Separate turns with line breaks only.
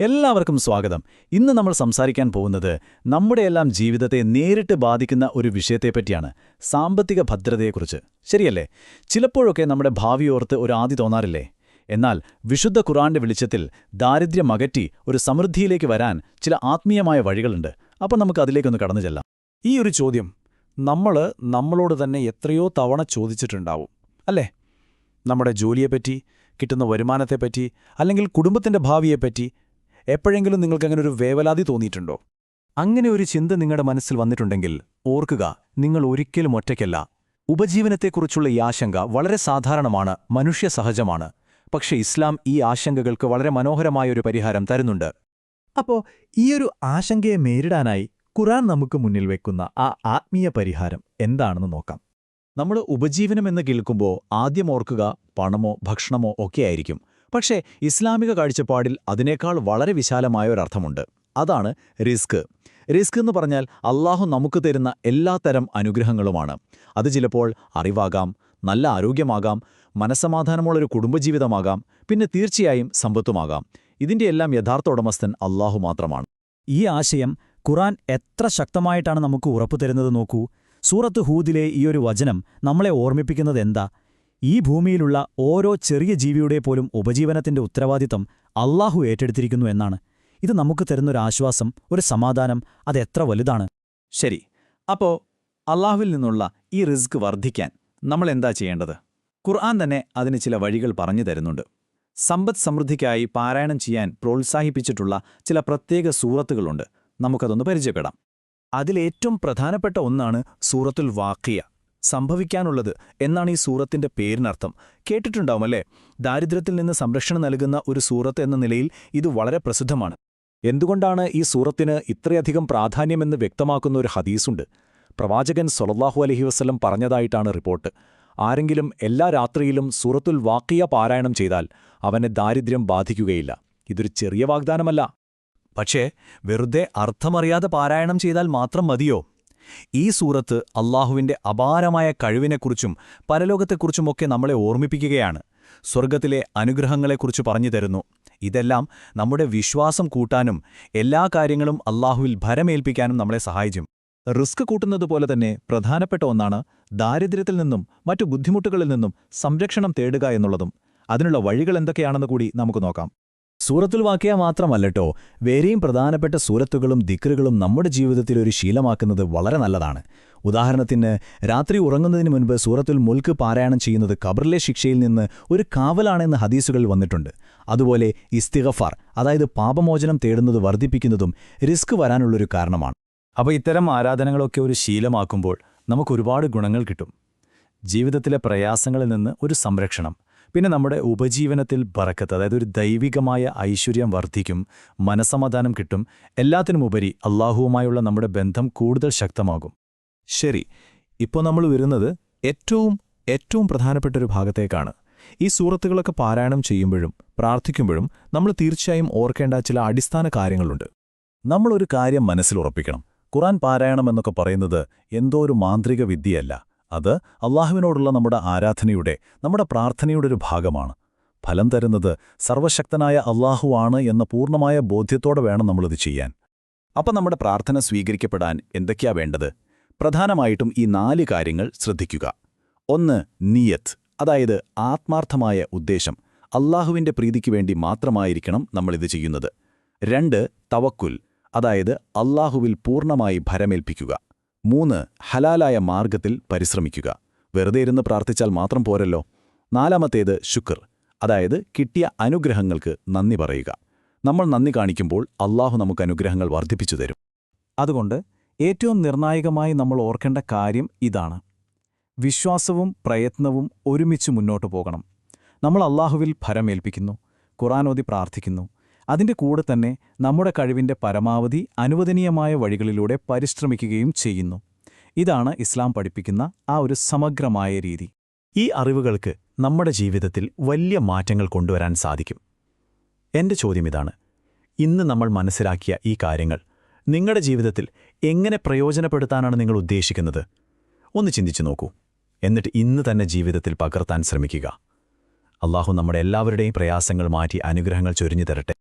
എല്ലാവർക്കും സ്വാഗതം. ഇന്ന് നമ്മൾ സംസാരിക്കാൻ പോകുന്നത് നമ്മുടെയെല്ലാം ജീവിതത്തെ നേരിട്ട് ബാധിക്കുന്ന ഒരു വിഷയത്തെപ്പറ്റിയാണ് സാമ്പത്തിക ഭദ്രതയെക്കുറിച്ച്. ശരിയല്ലേ? ചിലപ്പോഴൊക്കെ നമ്മുടെ ഭാവിയോർത്ത് ഒരു ആദി തോന്നാറില്ലേ? എന്നാൽ വിശുദ്ധ ഖുറാന്റെ വെളിച്ചത്തിൽ ദാരിദ്ര്യം അകറ്റി ഒരു സമൃദ്ധിയിലേക്ക് വരാൻ ചില ആത്മീയമായ വഴികളുണ്ട്. അപ്പം നമുക്ക് അതിലേക്കൊന്ന് കടന്നു ചെല്ലാം.
ഈ ഒരു ചോദ്യം നമ്മൾ നമ്മളോട് തന്നെ എത്രയോ തവണ ചോദിച്ചിട്ടുണ്ടാവും അല്ലേ? നമ്മുടെ ജോലിയെപ്പറ്റി കിട്ടുന്ന വരുമാനത്തെപ്പറ്റി അല്ലെങ്കിൽ കുടുംബത്തിന്റെ ഭാവിയെപ്പറ്റി എപ്പോഴെങ്കിലും നിങ്ങൾക്കങ്ങനെ ഒരു വേവലാതി തോന്നിയിട്ടുണ്ടോ? അങ്ങനെ ഒരു ചിന്ത നിങ്ങളുടെ മനസ്സിൽ വന്നിട്ടുണ്ടെങ്കിൽ ഓർക്കുക നിങ്ങൾ ഒരിക്കലും ഒറ്റയ്ക്കല്ല. ഉപജീവനത്തെക്കുറിച്ചുള്ള ഈ ആശങ്ക വളരെ സാധാരണമാണ് മനുഷ്യ സഹജമാണ്. പക്ഷേ ഇസ്ലാം ഈ ആശങ്കകൾക്ക് വളരെ മനോഹരമായ ഒരു പരിഹാരം തരുന്നുണ്ട്.
അപ്പോ ഈയൊരു ആശങ്കയെ നേരിടാനായി ഖുറാൻ നമുക്ക് മുന്നിൽ വെക്കുന്ന ആ ആത്മീയ പരിഹാരം എന്താണെന്ന് നോക്കാം.
നമ്മൾ ഉപജീവനമെന്ന് കേൾക്കുമ്പോൾ ആദ്യം ഓർക്കുക പണമോ ഭക്ഷണമോ ഒക്കെയായിരിക്കും പക്ഷേ ഇസ്ലാമിക കാഴ്ചപ്പാടിൽ അതിനേക്കാൾ വളരെ വിശാലമായ ഒരർത്ഥമുണ്ട് അതാണ് റിസ്ക്. റിസ്ക് എന്ന് പറഞ്ഞാൽ അള്ളാഹു നമുക്ക് തരുന്ന എല്ലാത്തരം അനുഗ്രഹങ്ങളുമാണ്. അത് ചിലപ്പോൾ അറിവാകാം നല്ല ആരോഗ്യമാകാം മനസ്സമാധാനമുള്ളൊരു കുടുംബജീവിതമാകാം പിന്നെ തീർച്ചയായും സമ്പത്തുമാകാം. ഇതിന്റെയെല്ലാം എല്ലാം യഥാർത്ഥ ഉടമസ്ഥൻ അള്ളാഹു മാത്രമാണ്.
ഈ ആശയം ഖുറാൻ എത്ര ശക്തമായിട്ടാണ് നമുക്ക് ഉറപ്പു തരുന്നത് നോക്കൂ. സൂറത്ത് ഹൂദിലെ ഈയൊരു വചനം നമ്മളെ ഓർമ്മിപ്പിക്കുന്നത് എന്താ? ഈ ഭൂമിയിലുള്ള ഓരോ ചെറിയ ജീവിയുടെ പോലും ഉപജീവനത്തിന്റെ ഉത്തരവാദിത്തം അള്ളാഹു ഏറ്റെടുത്തിരിക്കുന്നു എന്നാണ്. ഇത് നമുക്ക് തരുന്നൊരാശ്വാസം ഒരു സമാധാനം അത് എത്ര വലുതാണ്.
ശരി അപ്പോ അള്ളാഹുവിൽ നിന്നുള്ള ഈ റിസ്ക് വർദ്ധിക്കാൻ നമ്മൾ എന്താ ചെയ്യേണ്ടത്? ഖുർആൻ തന്നെ അതിന് ചില വഴികൾ പറഞ്ഞു തരുന്നുണ്ട്. സമ്പദ് സമൃദ്ധിക്കായി പാരായണം ചെയ്യാൻ പ്രോത്സാഹിപ്പിച്ചിട്ടുള്ള ചില പ്രത്യേക സൂറത്തുകളുണ്ട്. നമുക്കതൊന്ന് പരിചയപ്പെടാം. അതിലേറ്റവും പ്രധാനപ്പെട്ട ഒന്നാണ് സൂറത്തുൽ വാക്കിയ സംഭവിക്കാനുള്ളത് എന്നാണ് ഈ സൂറത്തിന്റെ പേരിനർത്ഥം. കേട്ടിട്ടുണ്ടാവുമല്ലേ? ദാരിദ്ര്യത്തിൽ നിന്ന് സംരക്ഷണം നൽകുന്ന ഒരു സൂറത്ത് എന്ന നിലയിൽ ഇത് വളരെ പ്രസിദ്ധമാണ്. എന്തുകൊണ്ടാണ് ഈ സൂറത്തിന് ഇത്രയധികം പ്രാധാന്യമെന്ന് വ്യക്തമാക്കുന്ന ഒരു ഹദീസുണ്ട്? പ്രവാചകൻ സൊലല്ലാഹു അലഹി വസ്ലം പറഞ്ഞതായിട്ടാണ് റിപ്പോർട്ട്. ആരെങ്കിലും എല്ലാ രാത്രിയിലും സൂറത്തുൽ വാക്കിയ പാരായണം ചെയ്താൽ അവനെ ദാരിദ്ര്യം ബാധിക്കുകയില്ല. ഇതൊരു ചെറിയ വാഗ്ദാനമല്ല. പക്ഷേ വെറുതെ അർത്ഥമറിയാതെ പാരായണം ചെയ്താൽ മാത്രം മതിയോ? ഈ സൂറത്ത് അള്ളാഹുവിന്റെ അപാരമായ കഴിവിനെക്കുറിച്ചും പരലോകത്തെക്കുറിച്ചുമൊക്കെ നമ്മളെ ഓർമ്മിപ്പിക്കുകയാണ്. സ്വർഗത്തിലെ അനുഗ്രഹങ്ങളെക്കുറിച്ച് പറഞ്ഞു തരുന്നു. ഇതെല്ലാം നമ്മുടെ വിശ്വാസം കൂട്ടാനും എല്ലാ കാര്യങ്ങളും അള്ളാഹുവിൽ ഭരമേൽപ്പിക്കാനും നമ്മളെ സഹായിക്കും റിസ്ക് കൂട്ടുന്നതുപോലെ തന്നെ പ്രധാനപ്പെട്ട ഒന്നാണ് ദാരിദ്ര്യത്തിൽ നിന്നും മറ്റു ബുദ്ധിമുട്ടുകളിൽ നിന്നും സംരക്ഷണം തേടുക എന്നുള്ളതും. അതിനുള്ള വഴികൾ എന്തൊക്കെയാണെന്ന് കൂടി നമുക്ക് നോക്കാം. സൂറത്തുൽ വാക്കിയ മാത്രമല്ലട്ടോ വേറെയും പ്രധാനപ്പെട്ട സൂറത്തുകളും ദിക്റുകളും നമ്മുടെ ജീവിതത്തിൽ ഒരു ശീലമാക്കുന്നത് വളരെ നല്ലതാണ്. ഉദാഹരണത്തിന് രാത്രി ഉറങ്ങുന്നതിന് മുൻപ് സൂറത്തുൽ മുൽക്ക് പാരായണം ചെയ്യുന്നത് കബറിലെ ശിക്ഷയിൽ നിന്ന് ഒരു കാവലാണെന്ന് ഹദീസുകളിൽ വന്നിട്ടുണ്ട്. അതുപോലെ ഇസ്തിഗഫാർ അതായത് പാപമോചനം തേടുന്നത് വർദ്ധിപ്പിക്കുന്നതും റിസ്ക് വരാനുള്ളൊരു കാരണമാണ്. അപ്പോൾ ഇത്തരം ആരാധനകളൊക്കെ ഒരു ശീലമാക്കുമ്പോൾ നമുക്കൊരുപാട് ഗുണങ്ങൾ കിട്ടും. ജീവിതത്തിലെ പ്രയാസങ്ങളിൽ നിന്ന് ഒരു സംരക്ഷണം. പിന്നെ നമ്മുടെ ഉപജീവനത്തിൽ ബറക്കത്ത് അതായത് ഒരു ദൈവികമായ ഐശ്വര്യം വർദ്ധിക്കും മനസമാധാനം കിട്ടും എല്ലാത്തിനുമുപരി അള്ളാഹുവുമായുള്ള നമ്മുടെ ബന്ധം കൂടുതൽ ശക്തമാകും. ശരി ഇപ്പോൾ നമ്മൾ വരുന്നത് ഏറ്റവും ഏറ്റവും പ്രധാനപ്പെട്ട ഒരു ഭാഗത്തേക്കാണ്. ഈ സൂറത്തുകളൊക്കെ പാരായണം ചെയ്യുമ്പോഴും പ്രാർത്ഥിക്കുമ്പോഴും നമ്മൾ തീർച്ചയായും ഓർക്കേണ്ട ചില അടിസ്ഥാന കാര്യങ്ങളുണ്ട്. നമ്മളൊരു കാര്യം മനസ്സിലുറപ്പിക്കണം ഖുറാൻ പാരായണം എന്നൊക്കെ പറയുന്നത് എന്തോ ഒരു മാന്ത്രിക വിദ്യയല്ല. അത് അള്ളാഹുവിനോടുള്ള നമ്മുടെ ആരാധനയുടെ നമ്മുടെ പ്രാർത്ഥനയുടെ ഒരു ഭാഗമാണ്. ഫലം തരുന്നത് സർവശക്തനായ അള്ളാഹുവാണ് എന്ന പൂർണമായ ബോധ്യത്തോടെ വേണം നമ്മളിത് ചെയ്യാൻ. അപ്പം നമ്മുടെ പ്രാർത്ഥന സ്വീകരിക്കപ്പെടാൻ എന്തൊക്കെയാ വേണ്ടത്? പ്രധാനമായിട്ടും ഈ നാല് കാര്യങ്ങൾ ശ്രദ്ധിക്കുക. ഒന്ന് നിയത്ത് അതായത് ആത്മാർത്ഥമായ ഉദ്ദേശം. അള്ളാഹുവിന്റെ പ്രീതിക്ക് വേണ്ടി മാത്രമായിരിക്കണം നമ്മളിത് ചെയ്യുന്നത്. രണ്ട് തവക്കുൽ അതായത് അള്ളാഹുവിൽ പൂർണമായി ഭരമേൽപ്പിക്കുക. മൂന്ന് ഹലാലായ മാർഗത്തിൽ പരിശ്രമിക്കുക. വെറുതെ ഇരുന്ന് പ്രാർത്ഥിച്ചാൽ മാത്രം പോരല്ലോ. നാലാമത്തേത് ശുക്ർ അതായത് കിട്ടിയ അനുഗ്രഹങ്ങൾക്ക് നന്ദി പറയുക. നമ്മൾ നന്ദി കാണിക്കുമ്പോൾ അള്ളാഹു നമുക്ക് അനുഗ്രഹങ്ങൾ വർദ്ധിപ്പിച്ചു തരും. അതുകൊണ്ട് ഏറ്റവും നിർണായകമായി നമ്മൾ ഓർക്കേണ്ട കാര്യം ഇതാണ്. വിശ്വാസവും പ്രയത്നവും ഒരുമിച്ച് മുന്നോട്ട് പോകണം. നമ്മൾ അള്ളാഹുവിൽ ഫരമേൽപ്പിക്കുന്നു ഖുറാനോദി പ്രാർത്ഥിക്കുന്നു അതിന്റെ കൂടെ തന്നെ നമ്മുടെ കഴിവിന്റെ പരമാവധി അനുവദനീയമായ വഴികളിലൂടെ പരിശ്രമിക്കുകയും ചെയ്യുന്നു. ഇതാണ് ഇസ്ലാം പഠിപ്പിക്കുന്ന ആ ഒരു സമഗ്രമായ രീതി. ഈ അറിവുകൾക്ക് നമ്മുടെ ജീവിതത്തിൽ വലിയ മാറ്റങ്ങൾ കൊണ്ടുവരാൻ സാധിക്കും. എന്റെ ചോദ്യം ഇതാണ്. ഇന്ന് നമ്മൾ മനസ്സിലാക്കിയ ഈ കാര്യങ്ങൾ നിങ്ങളുടെ ജീവിതത്തിൽ എങ്ങനെ പ്രയോജനപ്പെടുത്താനാണ് നിങ്ങൾ ഉദ്ദേശിക്കുന്നത്? ഒന്ന് ചിന്തിച്ചു നോക്കൂ. എന്നിട്ട് ഇന്ന് തന്നെ ജീവിതത്തിൽ പകർത്താൻ ശ്രമിക്കുക. അള്ളാഹു നമ്മുടെ എല്ലാവരുടെയും പ്രയാസങ്ങൾ മാറ്റി അനുഗ്രഹങ്ങൾ ചൊരിഞ്ഞു തരട്ടെ.